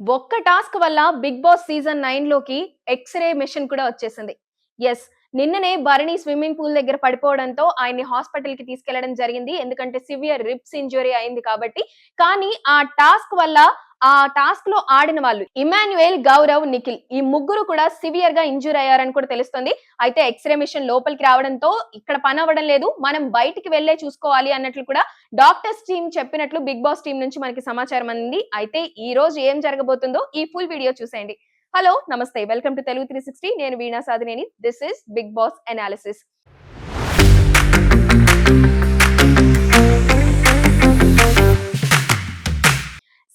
ఒక్క టాస్క్ వల్ల Bigg Boss season నైన్లోకి ఎక్స్రే మిషన్ కూడా వచ్చేసింది. ఎస్ నిన్ననే భరణి స్విమ్మింగ్ పూల్ దగ్గర పడిపోవడంతో ఆయన్ని హాస్పిటల్కి తీసుకెళ్ళడం జరిగింది. ఎందుకంటే సివియర్ రిప్స్ ఇంజురీ అయింది కాబట్టి. కానీ ఆ టాస్క్ వల్ల ఆ టాస్క్లో ఆడిన వాళ్ళు ఇమాన్యుయల్ గౌరవ్ నిఖిల్ ఈ ముగ్గురు కూడా సివియర్గా ఇంజూర్ అయ్యారని కూడా తెలుస్తుంది. అయితే ఎక్స్రే మిషన్ లోపలికి రావడంతో ఇక్కడ పని అవ్వడం లేదు. మనం బయటికి వెళ్ళే చూసుకోవాలి అన్నట్లు కూడా డాక్టర్స్ టీం చెప్పినట్లు బిగ్ బాస్ టీం నుంచి మనకి సమాచారం అందింది. అయితే ఈ రోజు ఏం జరగబోతుందో ఈ ఫుల్ వీడియో చూసేయండి. హలో నమస్తే. Welcome to Telugu three sixty. నేను Veena Sadhineni. This is Bigg Boss analysis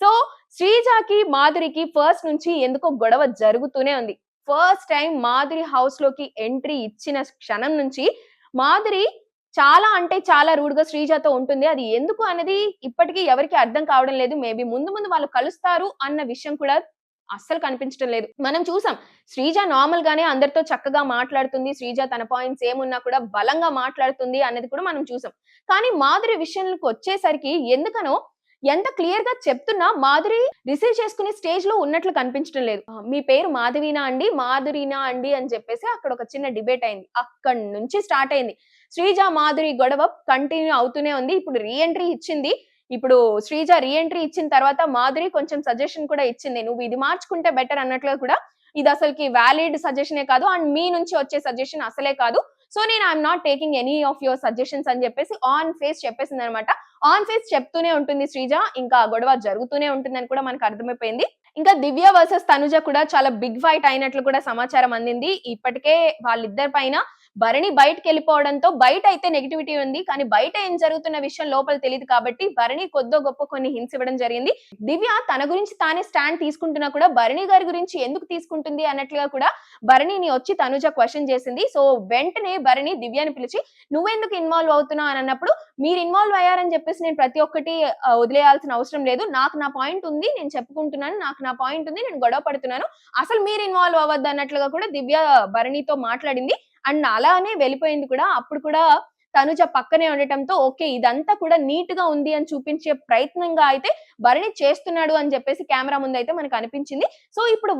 so శ్రీజాకి మాధురికి ఫస్ట్ నుంచి ఎందుకో గొడవ జరుగుతూనే ఉంది. ఫస్ట్ టైం మాధురి హౌస్లోకి ఎంట్రీ ఇచ్చిన క్షణం నుంచి మాధురి చాలా అంటే చాలా రూడ్గా శ్రీజాతో ఉంటుంది. అది ఎందుకు అనేది ఇప్పటికీ ఎవరికి అర్థం కావడం లేదు. మేబీ ముందు ముందు వాళ్ళు కలుస్తారు అన్న విషయం కూడా అస్సలు కనిపించడం లేదు. మనం చూసాం శ్రీజ నార్మల్ గానే అందరితో చక్కగా మాట్లాడుతుంది శ్రీజ తన పాయింట్స్ ఏమున్నా కూడా బలంగా మాట్లాడుతుంది అనేది కూడా మనం చూసాం. కానీ మాధురి విషయంలోకి వచ్చేసరికి ఎందుకనో ఎంత క్లియర్గా చెప్తున్నా మాధురి రిసీవ్ చేసుకునే స్టేజ్లో ఉన్నట్లు కనిపించడం లేదు. మీ పేరు మాధవీనా అండి? మాధురీనా అండి? అని చెప్పేసి అక్కడ ఒక చిన్న డిబేట్ అయింది. అక్కడి నుంచి స్టార్ట్ అయింది. శ్రీజ మాధురి గొడవ కంటిన్యూ అవుతూనే ఉంది. ఇప్పుడు రీఎంట్రీ ఇచ్చింది ఇప్పుడు శ్రీజ రీఎంట్రీ ఇచ్చిన తర్వాత మాధురి కొంచెం సజెషన్ కూడా ఇచ్చింది. నువ్వు ఇది మార్చుకుంటే బెటర్ అన్నట్లుగా కూడా ఇది అసలుకి వ్యాలిడ్ సజెషనే కాదు. అండ్ మీ నుంచి వచ్చే సజెషన్ అసలే కాదు. సో నేను I'm not taking any of your suggestions అని చెప్పేసి ఆన్ ఫేస్ చెప్పేసింది అనమాట ఆన్ ఫేస్ చెప్తూనే ఉంటుంది శ్రీజ. ఇంకా గొడవ జరుగుతూనే ఉంటుందని కూడా మనకు అర్థమైపోయింది. ఇంకా దివ్య వర్సెస్ తనుజ కూడా చాలా బిగ్ ఫైట్ అయినట్లు కూడా సమాచారం అందింది. ఇప్పటికే వాళ్ళిద్దరి పైన భరణి బయటకు వెళ్ళిపోవడంతో బయట అయితే నెగిటివిటీ ఉంది. కానీ బయట ఏం జరుగుతున్న విషయం లోపల తెలియదు కాబట్టి భరణి కొద్దో గొప్ప కొన్ని హింస ఇవ్వడం జరిగింది. దివ్య తన గురించి తానే స్టాండ్ తీసుకుంటున్నా కూడా భరణి గారి గురించి ఎందుకు తీసుకుంటుంది అన్నట్లుగా కూడా భరణిని వచ్చి తనుజ క్వశ్చన్ చేసింది. సో వెంటనే భరణి దివ్యని పిలిచి నువ్వెందుకు ఇన్వాల్వ్ అవుతున్నావు? అని అన్నప్పుడు మీరు ఇన్వాల్వ్ అయ్యారని చెప్పేసి నేను ప్రతి ఒక్కటి వదిలేయాల్సిన అవసరం లేదు. నాకు నా పాయింట్ ఉంది. నేను చెప్పుకుంటున్నాను. నాకు నా పాయింట్ ఉంది. నేను గొడవ పడుతున్నాను. అసలు మీరు ఇన్వాల్వ్ అవ్వద్దు అన్నట్లుగా కూడా దివ్య భరణితో మాట్లాడింది. అండ్ అలానే వెళ్ళిపోయింది కూడా. అప్పుడు కూడా తనుజ పక్కనే ఉండటంతో ఓకే ఇదంతా కూడా నీట్గా ఉంది అని చూపించే ప్రయత్నంగా అయితే భరణి చేస్తున్నాడు అని చెప్పేసి కెమెరా ముందు అయితే మనకు అనిపించింది. సో ఇప్పుడు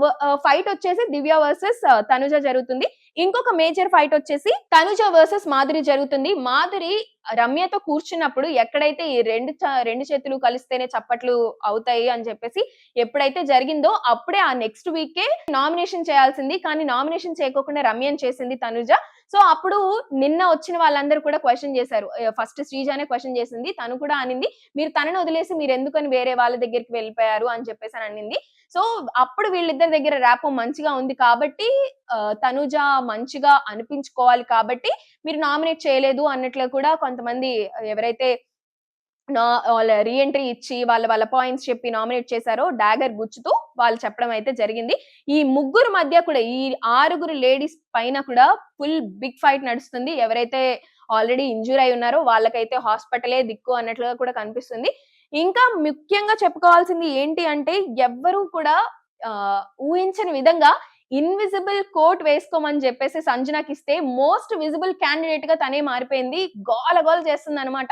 ఫైట్ వచ్చేసి దివ్య వర్సెస్ తనుజ జరుగుతుంది. ఇంకొక మేజర్ ఫైట్ వచ్చేసి తనుజ వర్సెస్ మాధురి జరుగుతుంది. మాధురి రమ్యతో కూర్చున్నప్పుడు ఎక్కడైతే ఈ రెండు చ- రెండు చేతులు కలిస్తేనే చప్పట్లు అవుతాయి అని చెప్పేసి ఎప్పుడైతే జరిగిందో అప్పుడే ఆ నెక్స్ట్ వీకే నామినేషన్ చేయాల్సింది. కానీ నామినేషన్ చేయకోకుండా రమ్యం చేసింది తనుజ. సో అప్పుడు నిన్న వచ్చిన వాళ్ళందరూ కూడా క్వశ్చన్ చేశారు. ఫస్ట్ శ్రీజానే క్వశ్చన్ చేసింది. తను కూడా అనింది మీరు తనను వదిలేసి మీరు ఎందుకని వేరే వాళ్ళ దగ్గరికి వెళ్ళిపోయారు? అని చెప్పేసి అని అనింది. సో అప్పుడు వీళ్ళిద్దరి దగ్గర ర్యాప్ మంచిగా ఉంది కాబట్టి తనుజ మంచిగా అనిపించుకోవాలి కాబట్టి మీరు నామినేట్ చేయలేదు అన్నట్లు కూడా కొంతమంది ఎవరైతే నా వాళ్ళ రీఎంట్రీ ఇచ్చి వాళ్ళ వాళ్ళ పాయింట్స్ చెప్పి నామినేట్ చేశారో డాగర్ గుచ్చుతూ వాళ్ళు చెప్పడం అయితే జరిగింది. ఈ ముగ్గురు మధ్య కూడా ఈ ఆరుగురు లేడీస్ పైన కూడా ఫుల్ బిగ్ ఫైట్ నడుస్తుంది. ఎవరైతే ఆల్రెడీ ఇంజూర్ అయి ఉన్నారో వాళ్ళకైతే హాస్పిటలే దిక్కు అన్నట్లుగా కూడా కనిపిస్తుంది. ఇంకా ముఖ్యంగా చెప్పుకోవాల్సింది ఏంటి అంటే ఎవ్వరూ కూడా ఊహించని విధంగా ఇన్విజిబుల్ కోట్ వేసుకోమని చెప్పేసి సంజనాకి ఇస్తే మోస్ట్ విజిబుల్ క్యాండిడేట్గా తనే మారిపోయింది. గోల గోల చేస్తుంది అనమాట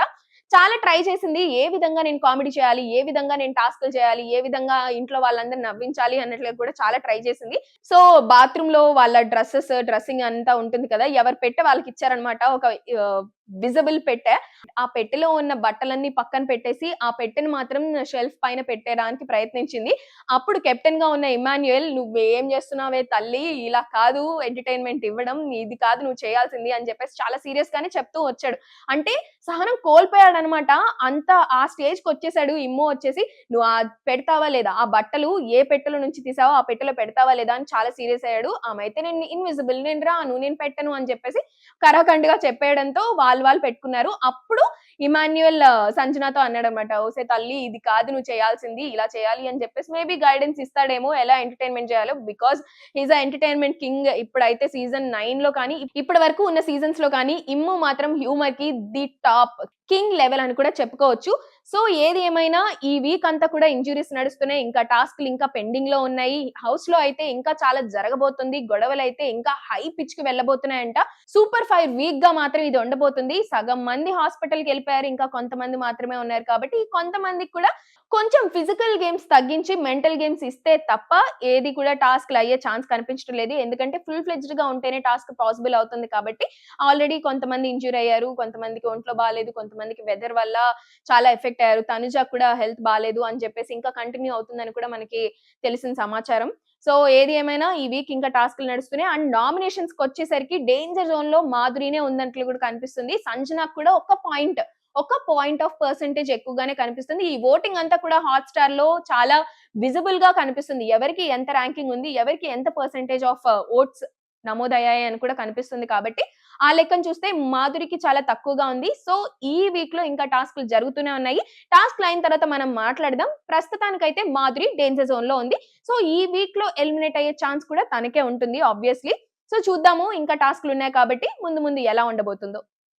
చాలా ట్రై చేసింది. ఏ విధంగా నేను కామెడీ చేయాలి? ఏ విధంగా నేను టాస్క్లు చేయాలి? ఏ విధంగా ఇంట్లో వాళ్ళందరినీ నవ్వించాలి అన్నట్లుగా కూడా చాలా ట్రై చేసింది. సో బాత్రూమ్లో వాళ్ళ డ్రెస్సెస్ డ్రెస్సింగ్ అంతా ఉంటుంది కదా ఎవరు పెట్టే వాళ్ళకి ఇచ్చారనమాట ఒక విజిబుల్ పెట్టె. ఆ పెట్టెలో ఉన్న బట్టలన్నీ పక్కన పెట్టేసి ఆ పెట్టెను మాత్రం షెల్ఫ్ పైన పెట్టేయడానికి ప్రయత్నించింది. అప్పుడు కెప్టెన్గా ఉన్న ఇమాన్యుయల్ నువ్వు ఏం చేస్తున్నావే తల్లి? ఇలా కాదు ఎంటర్టైన్మెంట్ ఇవ్వడం ఇది కాదు నువ్వు చేయాల్సింది అని చెప్పేసి చాలా సీరియస్ గానే చెప్తూ వచ్చాడు. అంటే సహనం కోల్పోయాడు అనమాట అంత ఆ స్టేజ్కి వచ్చేసాడు ఇమ్మో వచ్చేసి నువ్వు ఆ పెడతావా లేదా? ఆ బట్టలు ఏ పెట్టెలో నుంచి తీసావో ఆ పెట్టెలో పెడతావా లేదా? అని చాలా సీరియస్ అయ్యాడు. ఆమె అయితే నేను ఇన్విజిబుల్ నేను రాను నేను పెట్టను అని చెప్పేసి కరాఖండ్గా చెప్పేయడంతో వాళ్ళు వాళ్ళు పెట్టుకున్నారు. అప్పుడు ఇమాన్యుయల్ సంజనాతో అన్నాడు అనమాట ఓసే తల్లి ఇది కాదు నువ్వు చేయాల్సింది ఇలా చేయాలి అని చెప్పేసి మేబీ గైడెన్స్ ఇస్తాడేమో ఎలా ఎంటర్టైన్మెంట్ చేయాలో because is a entertainment king ఇప్పుడైతే సీజన్ నైన్లో కానీ ఇప్పటి వరకు ఉన్న సీజన్స్లో కానీ ఇమ్ము మాత్రం హ్యూమర్కి ది టాప్ కింగ్ లెవెల్ అని కూడా చెప్పుకోవచ్చు. సో ఏది ఏమైనా ఈ వీక్ అంతా కూడా ఇంజురీస్ నడుస్తున్నాయి. ఇంకా టాస్క్లు ఇంకా పెండింగ్లో ఉన్నాయి. హౌస్లో అయితే ఇంకా చాలా జరగబోతుంది. గొడవలు అయితే ఇంకా హై పిచ్కి వెళ్ళబోతున్నాయంట. సూపర్ ఫైవ్ వీక్గా మాత్రం ఇది ఉండబోతుంది. సగం మంది హాస్పిటల్కి వెళ్ళిపోయారు. ఇంకా కొంతమంది మాత్రమే ఉన్నారు కాబట్టి కొంతమందికి కూడా కొంచెం ఫిజికల్ గేమ్స్ తగ్గించి మెంటల్ గేమ్స్ ఇస్తే తప్ప ఏది కూడా టాస్క్లు అయ్యే ఛాన్స్ కనిపించడం లేదు. ఎందుకంటే ఫుల్ ఫ్లెజ్డ్గా ఉంటేనే టాస్క్ పాసిబుల్ అవుతుంది కాబట్టి ఆల్రెడీ కొంతమంది ఇంజూర్ అయ్యారు కొంతమందికి ఒంట్లో బాగాలేదు కొంతమందికి వెదర్ వల్ల చాలా ఎఫెక్ట్ అయ్యారు. తనుజ కూడా హెల్త్ బాగాలేదు అని చెప్పేసి ఇంకా కంటిన్యూ అవుతుందని కూడా మనకి తెలిసిన సమాచారం. సో ఏది ఏమైనా ఈ వీక్ ఇంకా టాస్క్లు నడుస్తున్నాయి. అండ్ నామినేషన్స్కి వచ్చేసరికి డేంజర్ జోన్లో మాధురినే ఉందంట్లు కూడా కనిపిస్తుంది. సంజనాకు కూడా ఒక పాయింట్ ఒక పాయింట్ ఆఫ్ పర్సెంటేజ్ ఎక్కువగానే కనిపిస్తుంది. ఈ ఓటింగ్ అంతా కూడా హాట్ స్టార్లో చాలా విజిబుల్గా కనిపిస్తుంది. ఎవరికి ఎంత ర్యాంకింగ్ ఉంది ఎవరికి ఎంత పర్సెంటేజ్ ఆఫ్ ఓట్స్ నమోదయ్యాయి అని కూడా కనిపిస్తుంది కాబట్టి ఆ లెక్కను చూస్తే మాధురికి చాలా తక్కువగా ఉంది. సో ఈ వీక్లో ఇంకా టాస్క్లు జరుగుతూనే ఉన్నాయి. టాస్క్ అయిన తర్వాత మనం మాట్లాడదాం. ప్రస్తుతానికైతే మాధురి డేంజర్ జోన్లో ఉంది. సో ఈ వీక్లో ఎలిమినేట్ అయ్యే ఛాన్స్ కూడా తనకే ఉంటుంది ఆబ్వియస్లీ సో చూద్దాము. ఇంకా టాస్క్లు ఉన్నాయి కాబట్టి ముందు ముందు ఎలా ఉండబోతుందో.